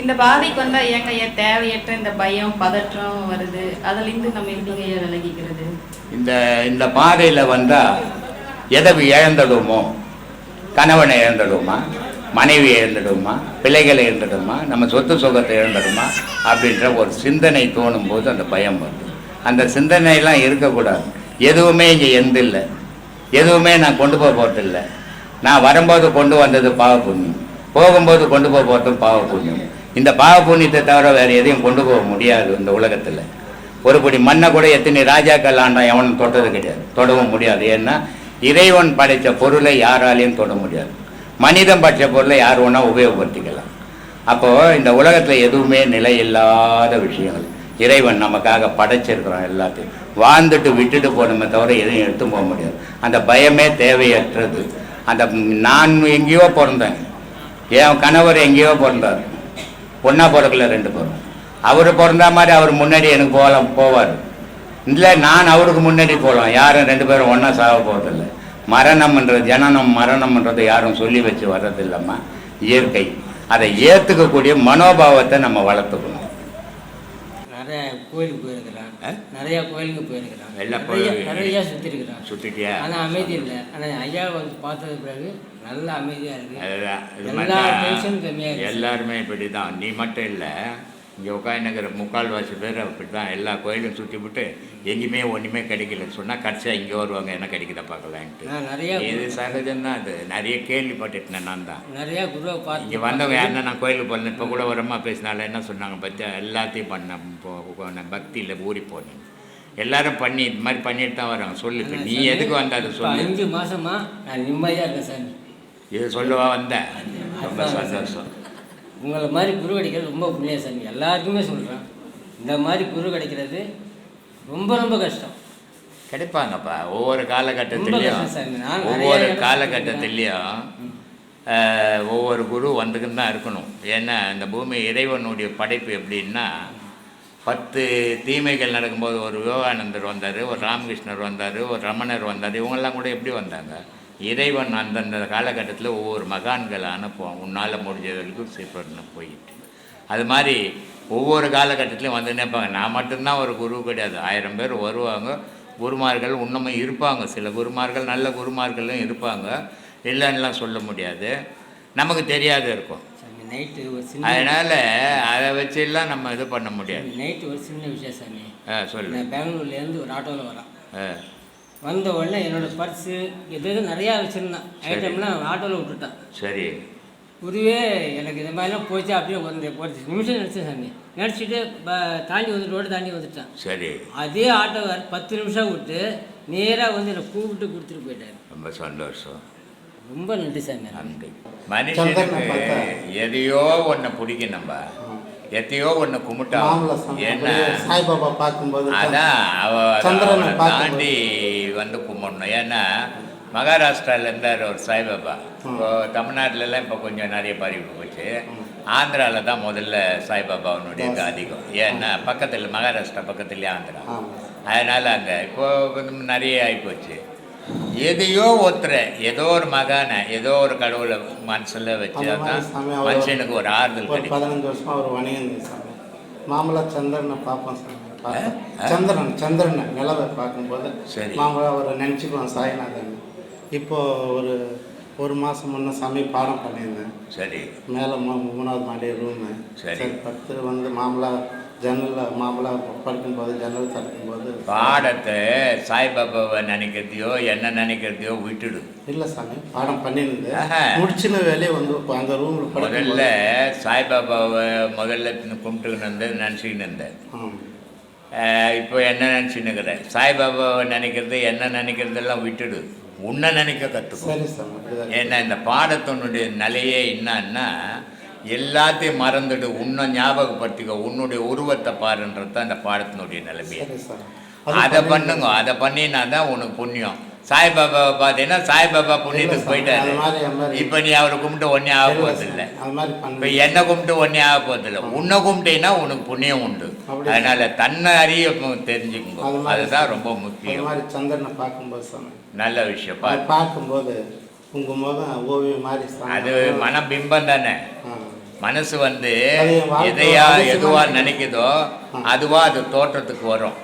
இந்த பாதைக்கு வந்தா ஏங்க ஏன் தேவையற்ற இந்த பயம் பதற்றம் வருது? அதுலேருந்து நம்ம எப்படிங்க விலகிக்கிறது? இந்த இந்த பாதையில் வந்தால் எதை இழந்துடுமோ? கணவனை இழந்துடுமா? மனைவி இழந்துடுமா? பிள்ளைகளை இழந்துடுமா? நம்ம சொத்து சுகத்தை இழந்துடுமா? அப்படின்ற ஒரு சிந்தனை தோணும் போது அந்த பயம் வருது. அந்த சிந்தனையெல்லாம் இருக்கக்கூடாது. எதுவுமே இங்கே எந்த இல்லை. எதுவுமே நான் கொண்டு போக போகிறதில்ல நான் வரும்போது கொண்டு வந்தது பாவ புண்ணியம். போகும்போது கொண்டு போக போகிறதும் பாவ புண்ணியம். இந்த பாவ புண்ணியத்தை தவிர வேறு எதையும் கொண்டு போக முடியாது இந்த உலகத்தில். ஒரு படி மண்ணை கூட எத்தனை ராஜாக்கள் ஆண்டான் எவனும் தொட்டது கிடையாது. தொடவும் முடியாது. ஏன்னா இறைவன் படைத்த பொருளை யாராலையும் தொட முடியாது. மனிதன் படைத்த பொருளை யார் ஒன்றா உபயோகப்படுத்திக்கலாம். அப்போது இந்த உலகத்தில் எதுவுமே நிலை இல்லாத விஷயங்கள். இறைவன் நமக்காக படைச்சிருக்கிறான் எல்லாத்தையும். வாழ்ந்துட்டு விட்டுட்டு போகணுமே தவிர எதையும் எடுத்து போக முடியாது. அந்த பயமே தேவையற்றது. அந்த நான் எங்கேயோ பிறந்தேன். என் கணவர் எங்கேயோ பிறந்தார். பொண்ணா பிறக்கல ரெண்டு பேரும் அவர் பிறந்தா மாதிரி அவர் முன்னாடி எனக்கு போகலாம் போவார். இல்லை நான் அவருக்கு முன்னாடி போகலாம் யாரும் ரெண்டு பேரும் ஒன்றா சாக போகிறதில்ல மரணம்ன்றது ஜனனம் மரணம்ன்றது யாரும் சொல்லி வச்சு வர்றதில்லம்மா. இயற்கை. அதை ஏற்றுக்கக்கூடிய மனோபாவத்தை நம்ம வளர்த்துக்கணும். நிறைய கோயிலுக்கு போயிருக்கிறான்? நிறைய கோயிலுக்கு போயிருக்கிறான் எல்லா நிறைய கோயிலுக்கு- நிறைய சுற்றி இருக்கிறான் சுத்திட்டியா? ஆனால் அமைதி இல்லை. ஆனால் ஐயா வந்து பார்த்தது பிறகு நல்ல அமைதியாக இருக்கு. எல்லா மாதிரி டென்ஷனும் கம்மியாக எல்லாருமே இப்படி தான் நீ மட்டும் இல்லை. இங்கே உட்காந்துக்கிற முக்கால்வாசி பேர் அப்படி தான் எல்லா கோயிலும் சுற்றி விட்டு எங்கேயுமே ஒன்றுமே கிடைக்கலன்னு சொன்னால் கடைசியாக இங்கே வருவாங்க என்ன கிடைக்குதா பார்க்கலான்ட்டு. நிறைய இது சகஜம்தான் அது. நிறைய கேள்விப்பட்டுட்டேன் நான் தான். நிறைய குருவை பார்த்து இங்கே வந்தவங்க யாருன்னா நான் கோயிலுக்கு போனேன். இப்போ கூட அம்மா பேசினால என்ன சொன்னாங்க பற்றியா எல்லாத்தையும் பண்ணேன். நான் பக்தியில் ஊறி போனேன். எல்லாரும் பண்ணி இது மாதிரி பண்ணிட்டு தான் வராங்க. சொல்லு இப்போ நீ எதுக்கு வந்த அதை சொல்லு. அஞ்சு மாசமா நான் நிம்மதியாக இருக்கேன் சாமி. இது சொல்லவா வந்தேன் ரொம்ப சந்தோஷம். உங்களை மாதிரி குரு கிடைக்கிறது ரொம்ப புண்ணியம் சாமி. எல்லாருக்குமே சொல்கிறேன் இந்த மாதிரி குரு கிடைக்கிறது ரொம்ப ரொம்ப கஷ்டம். கிடைப்பாங்கப்பா. ஒவ்வொரு காலகட்டத்திலையும் ஒவ்வொரு காலகட்டத்திலையும் ஒவ்வொரு குரு வந்துக்கின்னு தான் இருக்கணும். ஏன்னா இந்த பூமி இறைவனுடைய படைப்பு எப்படின்னா பத்து தீமைகள் நடக்கும்போது ஒரு விவேகானந்தர் வந்தார் ஒரு ராமகிருஷ்ணர் வந்தார் ஒரு ரமணர் வந்தார். இவங்கெல்லாம் கூட எப்படி வந்தாங்க? இறைவன் அந்தந்த காலகட்டத்தில் ஒவ்வொரு மகான்களை அனுப்புவான் உன்னால் முடிஞ்ச வரைக்கும் சிப்பர்னு போயிட்டு. அது மாதிரி ஒவ்வொரு காலகட்டத்திலையும் வந்து நினைப்பாங்க. நான் மட்டும்தான் ஒரு குரு கிடையாது. ஆயிரம் பேர் வருவாங்க. குருமார்கள் இன்னமும் இருப்பாங்க. சில குருமார்கள் நல்ல குருமார்களும் இருப்பாங்க. இல்லைன்னுலாம் சொல்ல முடியாது. நமக்கு தெரியாத இருக்கும். நைட்டு ஒரு சின்ன அதனால் அதை வச்செல்லாம் நம்ம இது பண்ண முடியாது. நைட்டு ஒரு சின்ன விஷயம் சாமி. ஆ சொல்லு நான் பெங்களூர்லேருந்து ஒரு ஆட்டோவில் வரேன் ஆ. வந்த உடனே என்னோட பர்ஸு எது எது நிறையா வச்சுருந்தேன். ஐட்டம்லாம் ஆட்டோவில் விட்டுட்டேன். சரி. குருவே எனக்கு இந்த மாதிரிலாம் போச்சு அப்படியே ஒரு ஒரு நிமிஷம் நினச்சேன் சாமி. நினச்சிட்டு தாண்டி வந்து ரோடு தாண்டி வந்துட்டேன். சரி. அதே ஆட்டோக்கார் பத்து நிமிஷம் விட்டு நேராக வந்து என்னை கூப்பிட்டு கொடுத்துட்டு போயிட்டாரு. ரொம்ப சந்தோஷம். ரொம்ப நன்றி சாமி. நன்றி. மனுஷனுக்கு எதையோ ஒன்று பிடிக்கும் நம்ம எத்தையோ ஒன்று கும்பிட்டா என்ன? சாய்பாபா பார்க்கும்போது அதான் அவ. தாண்டி வந்து கும்பிடணும். ஏன்னா மகாராஷ்டிரால இருந்தார் ஒரு சாய்பாபா. இப்போ தமிழ்நாட்டிலலாம் இப்போ கொஞ்சம் நிறைய பரவி போச்சு. ஆந்திராவில் தான் முதல்ல சாய்பாபாவுடைய இது அதிகம். ஏன்னா பக்கத்தில் மகாராஷ்டிரா பக்கத்துலேயே ஆந்திரா. அதனால் அங்கே இப்போ கொஞ்சம் நிறைய ஆகிப்போச்சு எதையோ ஒருத்தர ஏதோ ஒரு மகானை ஏதோ ஒரு கடவுளை மனசில் வச்சு தான் மனுஷனுக்கு ஒரு ஆறுதல் ஒரு கிடைக்கும். பதினஞ்சு வருஷமா அவர் வணிகம் சாமி. மாமலா சந்திரனை பார்ப்போம் சாமி? சந்திரன் சந்திரனை நிலவை பார்க்கும்போது. மாமலா அவரை நினச்சிக்குவோம் சாய்நாதன். இப்போ ஒரு ஒரு மாதம் முன்ன சாமி பாடம் பண்ணியிருந்தேன். சரி. மேலே மூ மூணாவது மாடி ரூமு சரி. படுத்து வந்து மாமலா ஜன்னலில் மாமலா படுக்கும்போது ஜன்னல் திறக்கும்போது பாடத்தை சாய்பாபாவை நினைக்கிறதையோ என்ன நினைக்கிறதையோ விட்டுடு. இல்லை சாமி பாடம் பண்ணியிருந்து ஆஹா. முடிச்சுன்னு வெளியே வந்து அந்த ரூமில் முதல்ல சாய்பாபாவை முதல்ல கும்பிட்டுக்கின்னு இருந்தேன் நினச்சிக்கின்னு இருந்தேன். இப்போ என்ன நினச்சின்னுக்கிறேன் சாய்பாபாவை நினைக்கிறது என்ன நினைக்கிறதெல்லாம் விட்டுடு. உன்னை நினைக்க கற்றுக்கோ ஏன்னா இந்த பாடத்தினுடைய நிலையே என்னன்னா எல்லாத்தையும் மறந்துட்டு உன்னை ஞாபகப்படுத்திக்கோ உன்னுடைய உருவத்தை பாருன்றது தான் இந்த பாடத்தினுடைய நிலைமையே. அதை பண்ணுங்க. அதை பண்ணினா தான் உனக்கு புண்ணியம். சாய்பாபாவை பார்த்தீங்கன்னா சாய்பாபா புண்ணியத்துக்கு போயிட்டாரு. இப்போ நீ அவரை கும்பிட்டு ஒன்றே ஆக போகிறதில்ல அது மாதிரி இப்போ என்னை கும்பிட்டு ஒன்றே ஆக போகிறதில்ல உன்னை கும்பிட்டீங்கன்னா உனக்கு புண்ணியம் உண்டு. அதனால தன்னை அறிய மாதிரி அதுதான் ரொம்ப முக்கியம் மாதிரி சந்திரனை பார்க்கும்போது நல்ல விஷயம் பார்க்கும்போது உங்கள் முகம் ஓவியம் மாதிரி. அது மனபிம்பம் தானே. மனசு வந்து எதையா எதுவா. நினைக்குதோ. அதுவா அது தோற்றத்துக்கு வரும்.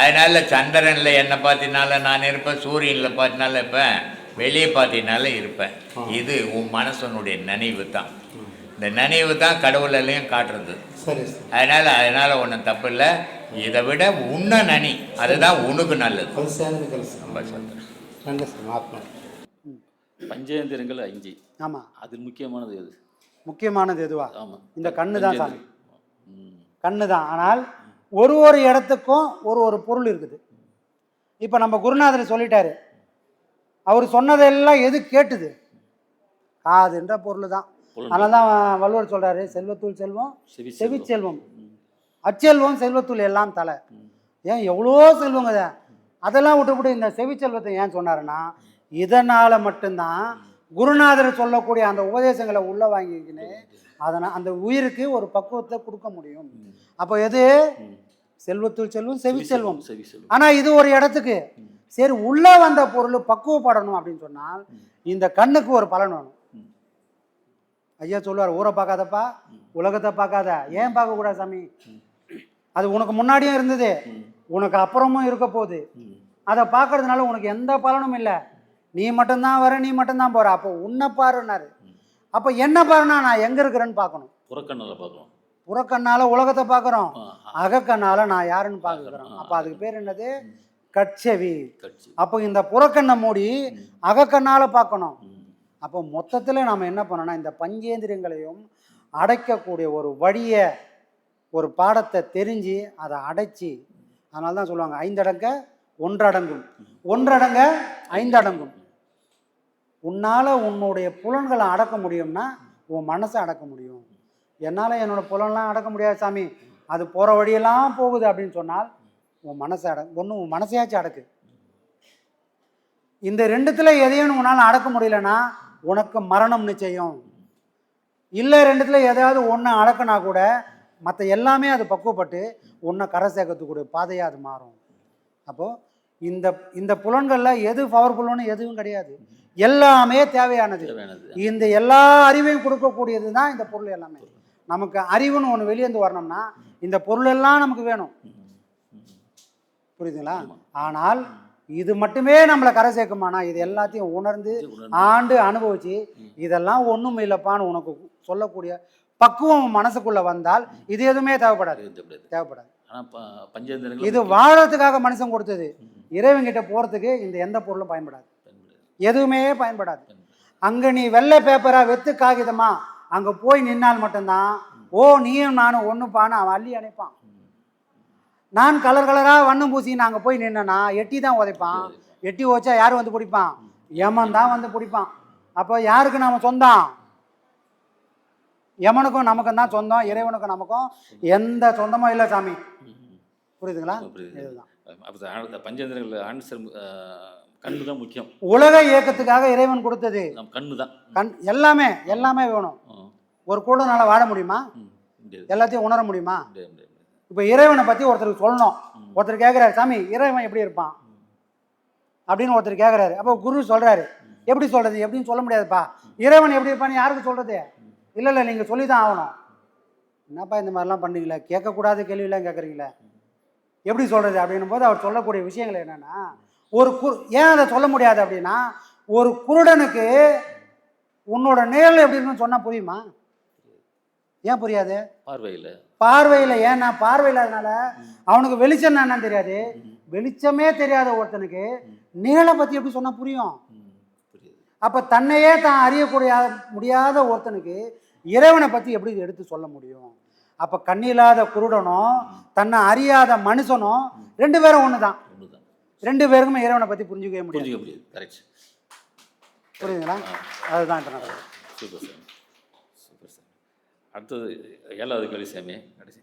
அதனால சந்திரன்ல என்ன பார்த்தினால நான் இருப்பேன் சூரியன்ல பார்த்தினால இருப்பேன் வெளியே பார்த்தினால இருப்பேன். இது உன் மனசனுடைய நினைவு தான். இந்த நினைவு தான் கடவுளையும் காட்டுறது. சரி சார். அதனால அதனால ஒன்றும் தப்பு இல்லை. இதை விட உன்னை நனி அதுதான் உனக்கு நல்லது. ரொம்ப சந்தோஷம். பஞ்சேந்திரங்கள் அஞ்சு ஆமாம் அது முக்கியமானது எது? முக்கியமானது எதுவா? ஆமாம் இந்த கண்ணு தான் சாமி. ம் கண்ணு தான் ஆனால் ஒரு ஒரு இடத்துக்கும் ஒரு ஒரு பொருள் இருக்குது இப்போ நம்ம குருநாதர் சொல்லிட்டாரு அவர் சொன்னதெல்லாம் எது கேட்டுது காதுன்ற பொருள் தான். அதனால தான் வள்ளுவர் சொல்றாரு செல்வத்துள் செல்வம் செவி செவி செல்வம். செல்வம் ம். அச்செல்வம் செல்வத்துள் எல்லாம் தலை. ஏன் எவ்வளோ செல்வங்க. அதெல்லாம் விட்டுவிட்டு இந்த செவி செல்வத்தை ஏன் சொன்னாருன்னா இதனால் மட்டும்தான் குருநாதர் சொல்லக்கூடிய அந்த உபதேசங்களை உள்ள வாங்கிக்கின்னு அதனால் அந்த உயிருக்கு ஒரு பக்குவத்தை கொடுக்க முடியும். அப்போ எது. செல்வத்துள் செல்வம் செவி செல்வம் செவி செல்வம். ஆனால் இது ஒரு இடத்துக்கு. சரி உள்ளே வந்த பொருள் பக்குவப்படணும் அப்படின்னு சொன்னால் இந்த கண்ணுக்கு ஒரு பலன் வேணும். ஐயா சொல்லுவார் ஊரை பார்க்காதப்பா உலகத்தை பார்க்காத. ஏன் பார்க்கக்கூடாது சாமி? அது உனக்கு முன்னாடியும் இருந்தது. உனக்கு அப்புறமும் இருக்க போகுது. அதை பார்க்கறதுனால உனக்கு எந்த பலனும் இல்லை. நீ மட்டும்தான் வர நீ மட்டும்தான் போற. அப்போ உன்னை பாருன்னாரு. அப்போ என்ன பாருன்னா நான் எங்கே இருக்கிறேன்னு பார்க்கணும். புறக்கண்ணில் பார்க்கலாம் புறக்கண்ணால உலகத்தை பார்க்குறோம். அகக்கண்ணால நான் யாருன்னு பார்க்குறோம். அப்போ அதுக்கு பேர் என்னது? கட்செவி. கட்சி அப்போ இந்த புறக்கண்ணை மூடி அகக்கண்ணால பார்க்கணும். அப்போ மொத்தத்தில் நாம் என்ன பண்ணோம்னா இந்த பஞ்சேந்திரியங்களையும் அடைக்கக்கூடிய ஒரு வழியை ஒரு பாடத்தை தெரிஞ்சு அதை அடைச்சி அதனால தான் சொல்லுவாங்க ஐந்தடங்க ஒன்றடங்கும். ஒன்றடங்க ஐந்தடங்கும். உன்னால் உன்னுடைய புலன்களை அடக்க முடியும்னா உன் மனசை அடக்க முடியும். என்னால் என்னோடய புலன்லாம் அடக்க முடியாது சாமி. அது போகிற வழியெல்லாம் போகுது அப்படின்னு சொன்னால் உன் மனசை அட ஒன்று உன் மனசையாச்சும் அடக்கு. இந்த ரெண்டுத்தில் எதையும் உன்னால் அடக்க முடியலன்னா உனக்கு மரணம் நிச்சயம். இல்லை ரெண்டுத்தில் எதாவது ஒன்று அடக்குனா கூட மற்ற எல்லாமே அது பக்குவப்பட்டு உன்னை கரை சேர்க்கறதுக்கூடிய பாதையாக அது மாறும். அப்போது இந்த இந்த புலன்களில் எது பவர்ஃபுல்லுன்னு எதுவும் கிடையாது. எல்லாமே தேவையானது இந்த எல்லா அறிவையும் கொடுக்கக்கூடியது தான் இந்த பொருள் எல்லாமே நமக்கு அறிவுன்னு ஒன்று வெளியேந்து வரணும்னா இந்த பொருள் எல்லாம் நமக்கு வேணும். புரியுதுங்களா. ஆனால் இது மட்டுமே நம்மளை கரை சேர்க்குமானா இது எல்லாத்தையும் உணர்ந்து. ஆண்டு அனுபவிச்சு இதெல்லாம் ஒன்றும் இல்லைப்பான்னு உனக்கு சொல்லக்கூடிய பக்குவம் மனசுக்குள்ள வந்தால் இது எதுவுமே தேவைப்படாது தேவைப்படாது. இது வாழறதுக்காக மனுஷன் கொடுத்தது இறைவன்கிட்ட போகிறதுக்கு இந்த எந்த பொருளும் பயன்படாது. எதுவுமே பயன்படாது. அங்கே நீ வெள்ளை பேப்பரா வெத்து காகிதமா அங்கே போய் நின்னால் மட்டும்தான் ஓ நீயும் நானும் ஒன்றுப்பான்னு அவன் அள்ளி அணைப்பான். நான் கலர் கலராக வண்ணம் பூசி நாங்கள் போய் நின்னேன்னா எட்டி தான் உதைப்பான். எட்டி வச்சா யார் வந்து பிடிப்பான்? யமன் தான் வந்து பிடிப்பான். அப்போ யாருக்கு நாம சொந்தம்? யமனுக்கும் நமக்கும் தான் சொந்தம் இறைவனுக்கும் நமக்கும் எந்த சொந்தமும் இல்லை சாமி. புரியுதுங்களா? புரியுது. இதுதான். பஞ்சேந்திரங்கள் ஆன்சர் கண்ணு தான் முக்கியம். உலக இயக்கத்துக்காக இறைவன் கொடுத்தது. நம்ம கண்ணு தான் கண் எல்லாமே எல்லாமே வேணும். ஒரு கூடனால வாழ முடியுமா? எல்லாத்தையும் உணர முடியுமா. இப்போ இறைவனை பற்றி ஒருத்தருக்கு சொல்லணும். ஒருத்தர் கேட்குறாரு சாமி இறைவன் எப்படி இருப்பான்? அப்படின்னு ஒருத்தர் கேட்குறாரு அப்போ குரு சொல்கிறாரு எப்படி சொல்கிறது எப்படின்னு சொல்ல முடியாதுப்பா. இறைவன் எப்படி இருப்பான்னு யாருக்கு சொல்கிறது இல்லை இல்லை நீங்கள் சொல்லி தான் ஆகணும். என்னப்பா இந்த மாதிரிலாம் பண்ணீங்களே கேட்கக்கூடாத கேள்வியெல்லாம் கேட்குறீங்களே எப்படி சொல்கிறது அப்படின்னும் போது அவர் சொல்லக்கூடிய விஷயங்கள் என்னென்னா ஒரு குரு ஏன் அதை சொல்ல முடியாது அப்படின்னா ஒரு குருடனுக்கு உன்னோட நிழல் எப்படி இருக்குன்னு சொன்னால் புரியுமா? ஏன் புரியாது? பார்வையில். பார்வையில் ஏன்னா பார்வை இல்லாதனால அவனுக்கு வெளிச்சம் என்னன்னு தெரியாது. வெளிச்சமே தெரியாத ஒருத்தனுக்கு நிழலை பற்றி எப்படி சொன்னால் புரியும்? அப்போ தன்னையே தான் அறியக்கூடிய முடியாத ஒருத்தனுக்கு இறைவனை பற்றி எப்படி எடுத்து சொல்ல முடியும்? அப்போ கண்ணில்லாத குருடனும் தன்னை அறியாத மனுஷனும் ரெண்டு பேரும் ஒன்று தான் ரெண்டு பேருக்குமே இறைவனை பற்றி புரிஞ்சுக்கவே முடியாது. புரிஞ்சுக்க முடியாது. கரெக்ட் புரியுதுங்களா அதுதான் இப்போ நடக்குது சூப்பர் சாமி சூப்பர் சாமி அடுத்தது ஏழாவது கேள்வி சாமி. கடைசி.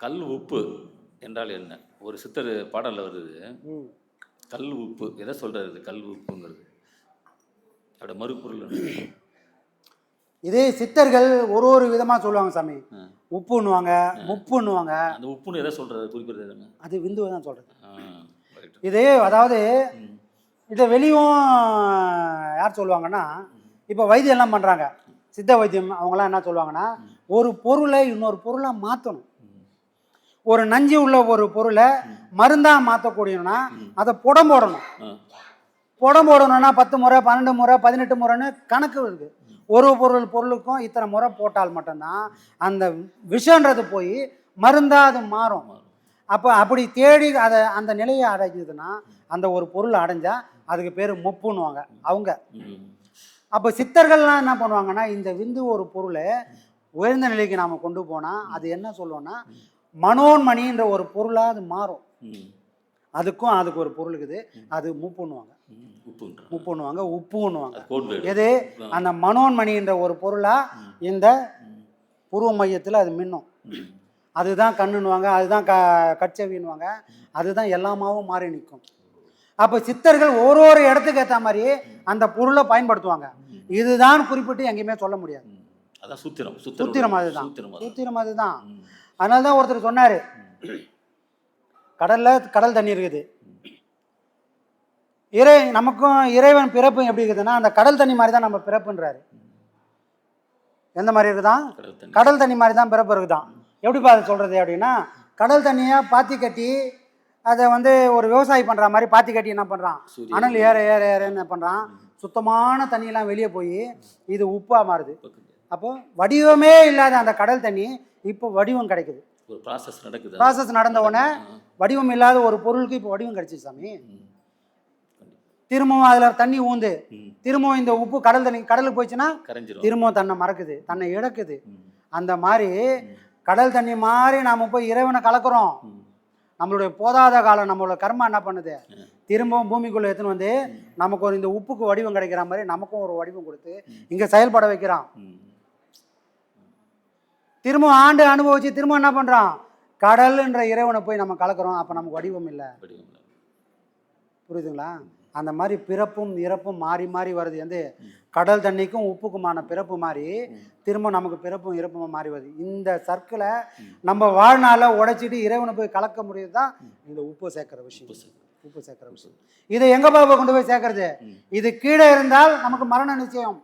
கல் உப்பு என்றால் என்ன? ஒரு சித்தர் பாடலில் வருது. கல் உப்பு. எதை சொல்கிறது கல் உப்புங்கிறது. அதோட மறுபொருள்? இதே சித்தர்கள் ஒரு ஒரு விதமாக சொல்லுவாங்க சாமி. உப்புன்னுவாங்க முப்புன்னுவாங்க. அந்த உப்புன்னு எதை சொல்கிறது குறிப்பிடுறது அது விந்துவை தான் ரைட் இது அதாவது இதை வெளியும் யார் சொல்லுவாங்கன்னா இப்போ வைத்தியம் எல்லாம் பண்ணுறாங்க சித்த வைத்தியம் அவங்களாம் என்ன சொல்லுவாங்கன்னா ஒரு பொருளை இன்னொரு பொருளாக மாற்றணும் ஒரு நஞ்சு உள்ள ஒரு பொருளை மருந்தாக மாற்றக்கூடியனா அதை புடம் போடணும். புடம் போடணும்னா பத்து முறை பன்னெண்டு முறை பதினெட்டு முறைன்னு கணக்கு இருக்குது ஒரு பொருள் பொருளுக்கும் இத்தனை முறை போட்டால் மட்டும்தான் அந்த விஷன்றது போய் மருந்தாக அது மாறும். அப்போ அப்படி தேடி அதை அந்த நிலையை அடைஞ்சதுன்னா அந்த ஒரு பொருள் அடைஞ்சால் அதுக்கு பேர் முப்புன்னுவாங்க அவங்க. அப்போ சித்தர்கள்லாம் என்ன பண்ணுவாங்கன்னா இந்த விந்து ஒரு பொருளை உயர்ந்த நிலைக்கு நாம் கொண்டு போனால் அது என்ன சொல்லுவோன்னா மனோன்மணின்ற ஒரு பொருளாக அது மாறும். அதுக்கும் அதுக்கு ஒரு பொருள் இருக்குது அது முப்புன்னுவாங்க. பண்ணுவாங்க கோட் வேர்டு. எது? அந்த மனோன்மணின்ற ஒரு பொருளாக இந்த புருவ மையத்தில் அது மின்னும். அதுதான் கண்ணுன்னுவாங்க அதுதான் க கட்சவின்னுவாங்க அதுதான் எல்லாமாவும் மாறி நிற்கும். அப்போ சித்தர்கள் ஒரு ஒரு இடத்துக்கு ஏற்ற மாதிரி அந்த பொருளை பயன்படுத்துவாங்க. இதுதான் குறிப்பிட்டு எங்கேயுமே சொல்ல முடியாது. அதான் சூத்திரம். சூத்திரம். அதுதான். சூத்திரம் அது சூத்திரம் அதுதான். அதனால தான் ஒருத்தர் சொன்னார். கடலில் கடல் தண்ணி இருக்குது. இறை நமக்கும் இறைவன் பிறப்பு எப்படி இருக்குதுன்னா அந்த கடல் தண்ணி மாதிரி தான் நம்ம பிறப்புன்றாரு. எந்த மாதிரி இருக்குதான்? கடல் தண்ணி. மாதிரி தான் பிறப்பு இருக்குதான். எப்படிப்பா அதை சொல்கிறது அப்படின்னா கடல் தண்ணியை பாத்தி கட்டி அதை வந்து ஒரு விவசாயி பண்ணுற மாதிரி பாத்தி கட்டி என்ன பண்ணுறான். அனல் ஏற ஏற ஏற என்ன பண்ணுறான் சுத்தமான தண்ணியெல்லாம் வெளியே போய் இது உப்பாக மாறுது. பக்கம். அப்போ வடிவமே இல்லாத அந்த கடல் தண்ணி இப்போ வடிவம் கிடைக்குது. ப்ராசஸ் நடக்குது? ப்ராசஸ் நடந்த உடனே வடிவம் இல்லாத ஒரு பொருளுக்கு இப்போ வடிவம் கிடைச்சிச்சு சாமி. திரும்பவும் அதில் தண்ணி ஊந்து. திரும்பவும் இந்த உப்பு கடல் தண்ணி கடலுக்கு போயிடுச்சுன்னா திரும்பவும் தன்னை மறக்குது தன்னை இழக்குது. அந்த மாதிரி கடல் தண்ணி மாதிரி நாம் போய் இறைவனை கலக்கிறோம். நம்மளுடைய போதாத காலம் நம்மளோட கர்மா என்ன பண்ணுது? திரும்பவும் பூமிக்குள்ளே எடுத்துன்னு வந்து நமக்கு ஒரு இந்த உப்புக்கு வடிவம் கிடைக்கிற மாதிரி நமக்கும் ஒரு வடிவம் கொடுத்து இங்கே செயல்பட வைக்கிறான். திரும்ப ஆண்டு அனுபவிச்சு திரும்ப என்ன பண்ணுறான் கடல்ன்ற இறைவனை போய் நம்ம கலக்கிறோம். அப்போ நமக்கு வடிவம் இல்லை. புரியுதுங்களா? அந்த மாதிரி பிறப்பும் இறப்பும் மாறி மாறி வருது. வந்து கடல் தண்ணிக்கும் உப்புக்குமான பிறப்பு மாதிரி திரும்ப நமக்கு பிறப்பும் இறப்பும் மாறி வருது. இந்த சர்க்கிளை நம்ம வாழ்நாள உடைச்சிட்டு இறைவனை போய் கலக்க முடியுது தான் இந்த உப்பு சேர்க்கிற விஷயம். உப்பு சேர்க்கிற. விஷயம். இதை எங்க பாபா கொண்டு போய் சேர்க்கறது? இது கீழே இருந்தால் நமக்கு மரண நிச்சயம்.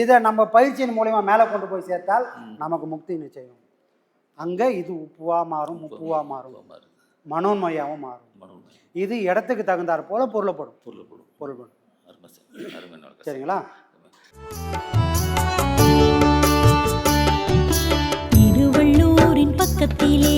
இதை நம்ம பயிற்சியின் மூலயமா மேலே கொண்டு போய் சேர்த்தால் நமக்கு முக்தி நிச்சயம். அங்க இது உப்புவா மாறும் உப்புவா மாறும். மாறு. மனோன்மையாவும் மாறும். இது இடத்துக்கு தகுந்தாற் போல பொருளப்படும் பொருள் பொருள் பொருள்படும். சரிங்களா திருவள்ளூரின் பக்கத்திலே